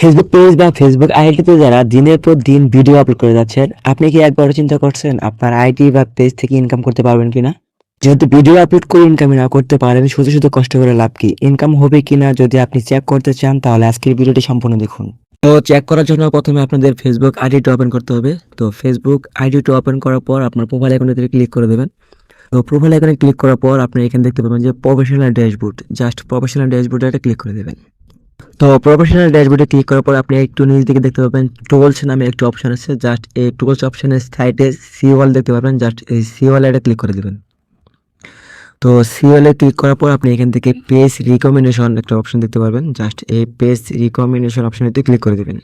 Facebook page বা Facebook আইডিতে যারা দিনের পর দিন ভিডিও আপলোড করে যাচ্ছেন, আপনি কি একবারও চিন্তা করছেন আপনার আইডি বা পেজ থেকে ইনকাম করতে পারবেন কিনা? যেহেতু ভিডিও আপলোড করে ইনকাম না করতে পারেন, শুধু শুধু কষ্ট করে লাভ কি? ইনকাম হবে কিনা যদি আপনি চেক করতে চান, তাহলে আজকের ভিডিওটি সম্পূর্ণ দেখুন। তো চেক করার জন্য প্রথমে আপনাদের ফেসবুক আইডিটা ওপেন করতে হবে। তো ফেসবুক আইডিটা ওপেন করার পর আপনার প্রোফাইল আইকনে ক্লিক করে দেবেন। তো প্রোফাইল আইকনে ক্লিক করার পর আপনি এখানে দেখতে পাবেন যে প্রফেশনাল ড্যাশবোর্ড জাস্ট প্রফেশনাল ড্যাশবোর্ডে একটা ক্লিক করে দেবেন। তো প্রফেশনাল ড্যাশবোর্ডে ক্লিক করার পর আপনি একটু নিচ দিকে দেখতে পাবেন টুলস নামে একটি অপশন আছে। জাস্ট এই টুলস অপশনের সাইডে সি ওয়াল দেখতে পাবেন। জাস্ট এই সি ওয়ালে এটা ক্লিক করে দেবেন। তো সি ওয়ালে ক্লিক করার পর আপনি এখান থেকে পেজ রিকমেন্ডেশন একটা অপশন দেখতে পারবেন। জাস্ট এই পেজ রিকমেন্ডেশন অপশনেতে ক্লিক করে দেবেন।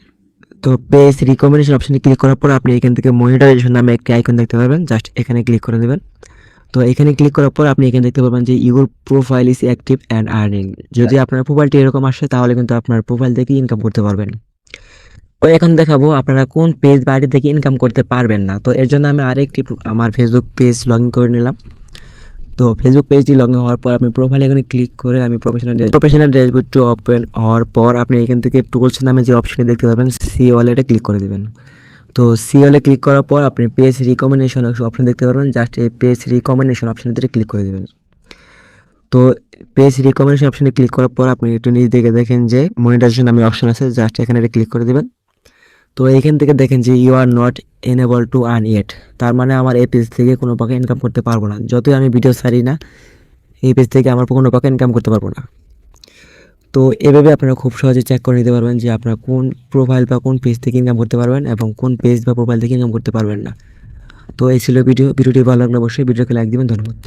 তো পেজ রিকমেন্ডেশন অপশনে ক্লিক করার পর আপনি এখান থেকে মনিটাইজেশন নামে একটি আইকন দেখতে পারবেন। জাস্ট এখানে ক্লিক করে দেবেন। তো এখানে ক্লিক করার পর আপনি এখানে দেখতে পারবেন যে your profile is active and earning যদি আপনার প্রোফাইলটি এরকম আসে তাহলে কিন্তু আপনার প্রোফাইল থেকে ইনকাম করতে পারবেন। তো এখন দেখাবো আপনারা কোন পেজ বাইরে থেকে ইনকাম করতে পারবেন না। তো এর জন্য আমি আরেকটি আমার ফেসবুক পেজ লগ ইন করে নিলাম। তো ফেসবুক পেজটি লগ ইন হওয়ার পর আপনি প্রোফাইল এখানে ক্লিক করে আমি প্রফেশনাল প্রফেশনাল ড্যাশবোর্ডটি ওপেন হওয়ার পর আপনি এখান থেকে টুলস নামে যে অপশনটি দেখতে পাবেন সি ওয়ালেটে ক্লিক করে দেবেন। তো সি ওয়ালে ক্লিক করার পর আপনি পেজ রিকমেন্ডেশন অপশন দেখতে পারবেন। জাস্ট এই পেজ রিকমেন্ডেশন অপশনটিতে ক্লিক করে দেবেন। তো পেজ রিকমেন্ডেশন অপশনে ক্লিক করার পর আপনি একটু নিচ দিকে দেখেন যে মনিটাইজেশন নামে অপশন আছে জাস্ট এখানে ক্লিক করে দেবেন। তো এইখান থেকে দেখেন যে you are not enable to earn yet তার মানে আমার এই পেজ থেকে কোনো পাকে ইনকাম করতে পারব না। যতই আমি ভিডিও ছাড়ি না, এই পেজ থেকে আমার কোনো পাকে ইনকাম করতে পারব না। তো এভাবে আপনারা খুব সহজে চেক করে নিতে পারবেন যে আপনারা কোন প্রোফাইল বা কোন পেজ থেকে ইনকাম করতে পারবেন এবং কোন পেজ বা প্রোফাইল থেকে ইনকাম করতে পারবেন না। তো এই ছিল ভিডিও ভিডিওটি ভালো লাগলে অবশ্যই ভিডিওকে লাইক দেবেন, ধন্যবাদ।